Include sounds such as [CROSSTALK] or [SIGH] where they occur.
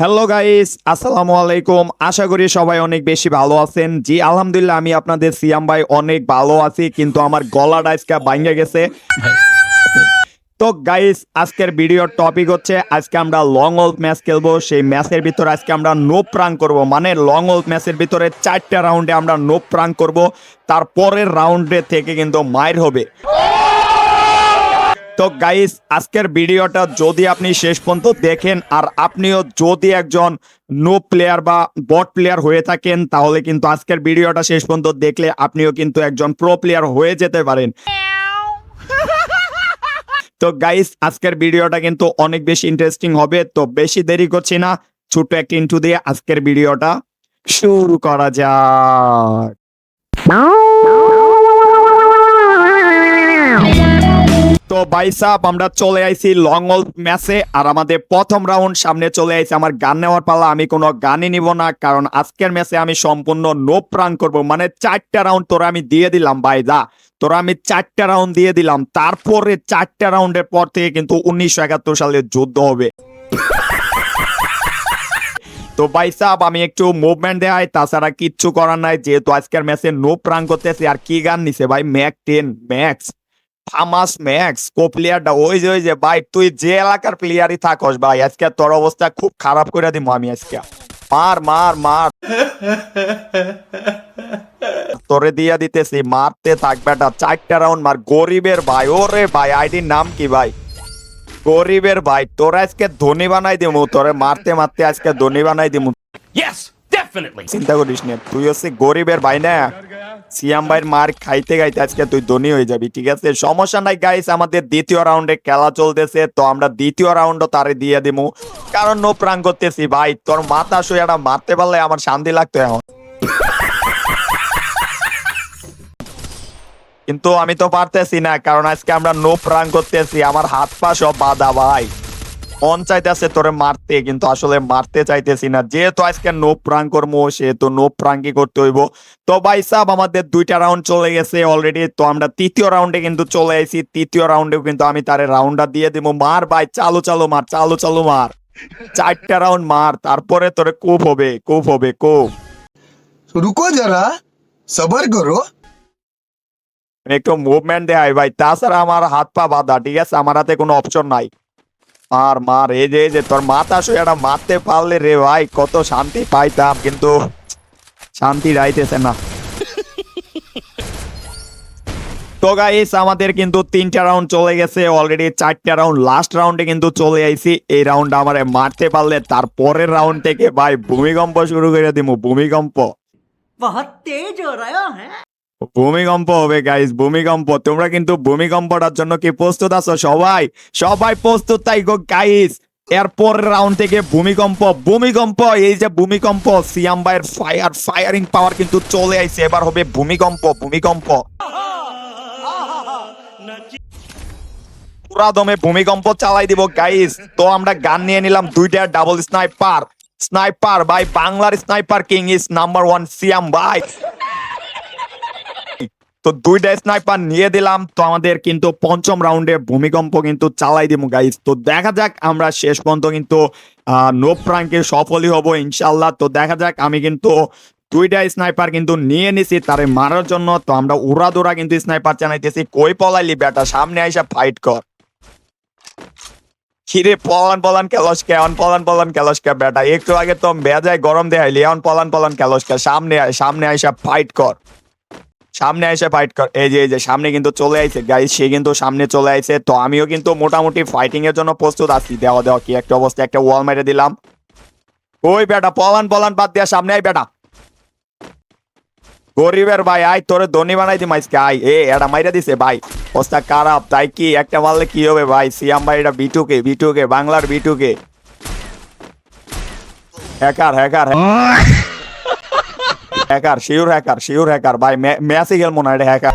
Hello guys আসসালামু আলাইকুম আশা করি সবাই অনেক বেশি ভালো আছেন। জি, আলহামদুলিল্লাহ, আমি আপনাদের সিয়াম ভাই অনেক ভালো আছি, কিন্তু আমার গলাটা আজকে ভাঙ্গে গেছে। তো গাইস আজকের ভিডিওর টপিক হচ্ছে, আজকে আমরা লং ওল্ড ম্যাচ খেলব। সেই ম্যাচের ভিতরে আজকে আমরা নো প্রাং করব। মানে লং ওল্ড ম্যাচের ভিতরে চারটা রাউন্ডে আমরা নো প্রাং করব। তারপরের রাউন্ডে থেকে কিন্তু মায়ের হবে। তো গাইস আজকের ভিডিওটা যদি আপনি শেষ পর্যন্ত দেখেন আর আপনিও যদি একজন নো প্লেয়ার বা বট প্লেয়ার হয়ে থাকেন তাহলে কিন্তু আজকের ভিডিওটা শেষ পর্যন্ত দেখলে আপনিও কিন্তু একজন প্রো প্লেয়ার হয়ে যেতে পারেন। [LAUGHS] তো গাইস আজকের ভিডিওটা কিন্তু অনেক বেশি ইন্টারেস্টিং হবে তো বেশি দেরি করছি না ছোট্ট একটা ইন্টু দিয়ে আজকের ভিডিওটা শুরু করা যাক। তো সাহেব আমরা চলে আইছি লং অল ম্যাচে। আর আমাদের প্রথম রাউন্ড সামনে চলে আইছে আমার গান নেওয়ার পালা। আমি কোনো গানই নিব না, কারণ আজকের ম্যাচে আমি সম্পূর্ণ নো প্রাণ করব। মানে চারটা রাউন্ড তোরা আমি দিয়ে দিলাম, ভাই দা তোরা আমি চারটা রাউন্ড দিয়ে দিলাম। তারপরে চারটা রাউন্ডের পর থেকে কিন্তু উনিশশো একাত্তর সালে যুদ্ধ হবে। তো ভাই সাহেব আমি একটু মুভমেন্ট দেখাই। তাছাড়া কিচ্ছু করার নাই, যেহেতু আজকের ম্যাচে নো প্রাণ করতেছি। আর কি গান নিছে ভাই? Mac ten max famous max কো প্লেয়ারটা ওই যে ওই যে ভাই তুই যে এলাকার প্লেয়ারই থাকস ভাই আজকে তোর অবস্থা খুব খারাপ করে দিব আমি আজকে। মার মার মার। তোরে দিয়া দিতেছি মারতে থাক বেটা চারটা রাউন্ড মার। গরিবের ভাই ওরে ভাই আইডির নাম কি ভাই? গরিবের ভাই তোরা আজকে ধনী বানাই দিমু তোরে মারতে মারতে আজকে ধনী বানাই দিমু। Yes, definitely. চিন্তা করিস না তুই হচ্ছে গরিবের ভাই না? সিয়াম ভাইয়ের মার খাইতে খাইতে আজকে তুই ধনী হয়ে যাবি, ঠিক আছে? সমস্যা নাই গাইস আমাদের দ্বিতীয় রাউন্ডে খেলা চলতেছে, তো আমরা দ্বিতীয় রাউন্ডও তারে দিয়ে দিমু। কারণ নো প্রাং করতেছি, ভাই, তোর মাথা শুয়েটা মারতে পারলে আমার শান্তি লাগতো এখন। কিন্তু আমি তো পারতেছি না, কারণ আজকে আমরা নো প্রাং করতেছি, আমার হাত পা সব বাধা, ভাই। অন চাইতেছে তোরে মারতে কিন্তু আসলে মারতে চাইতেছি না। যেহেতু আজকে নো প্রাং করব সেহেতু নো প্রাঙ্কি করতে হইব। তো ভাই সাহ আমাদের দুইটা রাউন্ড চলে গেছে অলরেডি তো আমরা তৃতীয় রাউন্ডে কিন্তু চলে আইছি। তৃতীয় রাউন্ডেও কিন্তু আমি তারে রাউন্ডটা দিয়ে দিব। মার ভাই চালু চালু মার চালু চালু মার। চারটা রাউন্ড মার তারপরে তোরে কোপ হবে কোপ হবে কোপ রুকো যারা সবার করো। একটু মুভমেন্ট দেয় ভাই। তাছাড়া আমার হাত পা বাধা ঠিক আছে? আমার হাতে কোনো অপশন নাই। আর মার, এই যে যে, তোর মাথা শুয়েটা মারতে পারলে রে ভাই, কত শান্তি পাইতাম, কিন্তু শান্তি রাইতেছে না। [LAUGHS] তো গাইস আমাদের কিন্তু তিনটা রাউন্ড চলে গেছে অলরেডি চারটা রাউন্ড লাস্ট রাউন্ডে কিন্তু চলে আইছি। এই রাউন্ড আমারে মারতে পারলে তারপরের রাউন্ড থেকে ভাই ভূমিকম্প শুরু করে দিমু, ভূমিকম্প। বহুত তেজ হো রহা হ্যাঁ ভূমিকম্প হবে গাইস ভূমিকম্প। তোমরা কিন্তু ভূমিকম্পটার জন্য কি প্রস্তুত আছো? সবাই সবাই প্রস্তুত তাই গো গাইস এরপর রাউন্ড থেকে ভূমিকম্প ভূমিকম্প, এই যে ভূমিকম্প, সিয়াম ভাইয়ের ফায়ার ফায়ারিং পাওয়ার কিন্তু চলে আইছে। এবার হবে ভূমিকম্প ভূমিকম্প। পুরা দমে ভূমিকম্প চালাই দিব গাইস তো আমরা গান নিয়ে নিলাম দুইটা ডাবল স্নাইপার স্নাইপার ভাই, বাংলার sniper king is number one Siam ভাই। তো দুইটা স্নাইপার নিয়ে দিলাম। তো আমাদের কিন্তু পঞ্চম রাউন্ডে ভূমিকম্প কিন্তু চালাই দিব গাইস তো দেখা যাক আমরা শেষ পর্যন্ত কিন্তু নো প্রাঙ্কে সফলই হব ইনশাল্লাহ তো দেখা যাক, আমি কিন্তু দুইটা স্নাইপার কিন্তু নিয়ে নিছি তারে মারার জন্য। তো আমরা উড়া দৌড়া কিন্তু স্নাইপার চালাইতেছি। কই পলাইলি বেটা? সামনে আইসা ফাইট কর। খিরে পলান পলান কেলসকে অন পলান পলান কেলসকে বেটা? একটু আগে তো বেজায় গরম দেখাইলি অন পলান পলান কেলসকে সামনে আয়, সামনে আইসা ফাইট কর। সামনে এসে ফাইট কর এই যে এই যে, সামনে কিন্তু চলে আইছে। গাইস সে কিন্তু সামনে চলে আইছে। তো আমিও কিন্তু মোটামুটি ফাইটিং এর জন্য প্রস্তুত আছি। দেওয়া দেওয়া কি একটা অবস্থা, একটা ওয়াল মেরে দিলাম। ওই বেটা, পলান পলান বাদ দিয়া সামনে আই বেটা। গরিবের ভাই আই তোরে ধনী বানাই দিম আজকে আই এ এটা মাইরা দিছে, ভাই। অবস্থা খারাপ, তাই কি একটা মারলে কি হবে, ভাই? সিয়াম ভাই এটা বিটুকে বিটুকে বাংলার বিটুকে hacker hacker hacker. Hacker sure hacker sure hacker. ভাই মেসি গেল মনে হয় হ্যাকার।